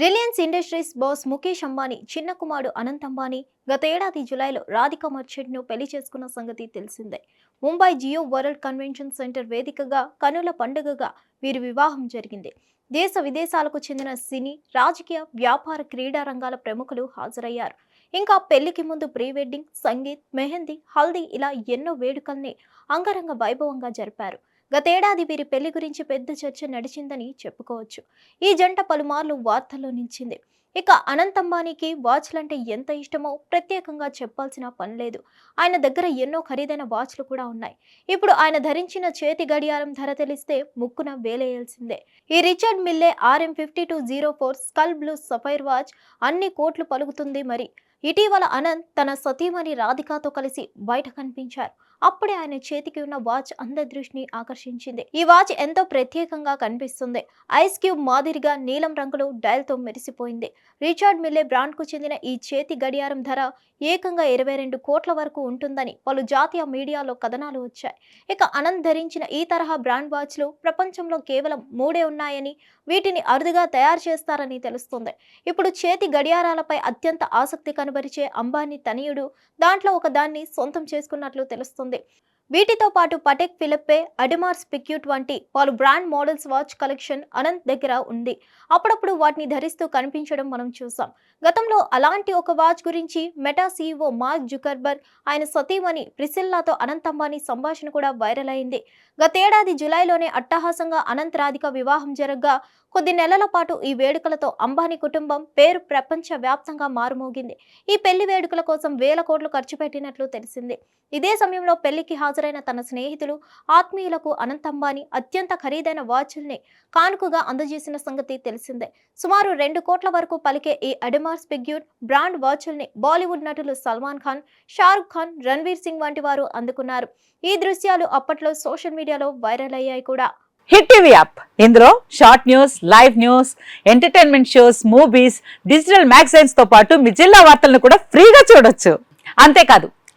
Reliance Industries boss Mukesh Ambani చిన్న కుమారుడు అనంత్ అంబానీ గత ఏడాది జులైలో రాధిక మర్చెంట్ను పెళ్ళి చేసుకున్న సంగతి తెలిసిందే. Mumbai Jio world convention centre వేదికగా కనుల పండుగగా వీరి వివాహం జరిగింది. దేశ విదేశాలకు చెందిన సినీ రాజకీయ వ్యాపార క్రీడా రంగాల ప్రముఖులు హాజరయ్యారు. ఇంకా పెళ్ళికి ముందు ప్రీ వెడ్డింగ్ సంగీత్ మెహందీ హల్దీ ఇలా ఎన్నో వేడుకల్ని అంగరంగ వైభవంగా జరిపారు. గతేడాది వీరి పెళ్ళి గురించి పెద్ద చర్చ నడిచిందని చెప్పుకోవచ్చు. ఈ జంట పలుమార్లు వార్తల్లో నిలిచింది. ఇక అనంత్ అంబానీకి వాచ్లంటే ఎంత ఇష్టమో ప్రత్యేకంగా చెప్పాల్సిన పని లేదు. ఆయన దగ్గర ఎన్నో ఖరీదైన వాచ్లు కూడా ఉన్నాయి. ఇప్పుడు ఆయన ధరించిన చేతి గడియారం ధర తెలిస్తే ముక్కున వేలేయాల్సిందే. ఈ Richard Mille RM fifty two zero four skull blue sapphire watch అన్ని కోట్లు పలుకుతుంది మరి. ఇటీవల అనంత్ తన సతీమణి రాధికాతో కలిసి బయట కనిపించారు. అప్పుడే ఆయన చేతికి ఉన్న వాచ్ అందరి దృష్టిని ఆకర్షించింది. ఈ వాచ్ ఎంతో ప్రత్యేకంగా కనిపిస్తుంది. ఐస్ క్యూబ్ మాదిరిగా నీలం రంగులో డైల్తో మెరిసిపోయింది. రిచార్డ్ మిల్లే బ్రాండ్కు చెందిన ఈ చేతి గడియారం ధర ఏకంగా ఇరవై రెండు కోట్ల వరకు ఉంటుందని పలు జాతీయ మీడియాలో కథనాలు వచ్చాయి. ఇక అనంత్ ధరించిన ఈ తరహా బ్రాండ్ వాచ్లు ప్రపంచంలో కేవలం మూడే ఉన్నాయని వీటిని అరుదుగా తయారు చేస్తారని తెలుస్తుంది. ఇప్పుడు చేతి గడియారాలపై అత్యంత ఆసక్తికర కనబరిచే అంబానీ తనయుడు దాంట్లో ఒకదాన్ని సొంతం చేసుకున్నట్లు తెలుస్తుంది. వీటితో పాటు పటెక్ ఫిలిప్పే అడిమార్ స్పిక్యూట్ వంటి పలు brand models watch collection Anant దగ్గర ఉంది. అప్పుడప్పుడు వాటిని ధరిస్తూ కనిపించడం మనం చూసాం. గతంలో అలాంటి ఒక వాచ్ గురించి మెటా సీఈఓ మార్క్ జుకర్బర్గ్ ఆయన సతీమణి ప్రిసిల్లాతో అనంత్ అంబానీ సంభాషణ కూడా వైరల్ అయింది. గతేడాది జులైలోనే అట్టహాసంగా అనంత్ రాధిక వివాహం జరగగా కొద్ది నెలల పాటు ఈ వేడుకలతో అంబానీ కుటుంబం పేరు ప్రపంచ వ్యాప్తంగా మారుమోగింది. ఈ పెళ్ళి వేడుకల కోసం వేల కోట్లు ఖర్చు పెట్టినట్లు తెలిసింది. ఇదే సమయంలో పెళ్ళికి హాజరైన తన స్నేహితులు ఆత్మీయులకు అనంత్ అంబానీ అత్యంత ఖరీదైన వాచ్ల్ని కానుకగా అందజేసిన సంగతి తెలిసిందే. సుమారు రెండు కోట్ల వరకు పలికే ఈ అడిమార్ స్పిగ్యూట్ బ్రాండ్ వాచ్ల్ని బాలీవుడ్ నటులు సల్మాన్ ఖాన్ షారుఖ్ ఖాన్ రణ్వీర్ సింగ్ వంటి వారు అందుకున్నారు. ఈ దృశ్యాలు అప్పట్లో సోషల్ మీడియాలో వైరల్ అయ్యాయి కూడా. Hit TV app. ఇందులో short news live news entertainment shows movies digital మ్యాగజైన్స్తో పాటు మీ జిల్లా వార్తలను కూడా ఫ్రీగా చూడొచ్చు. అంతేకాదు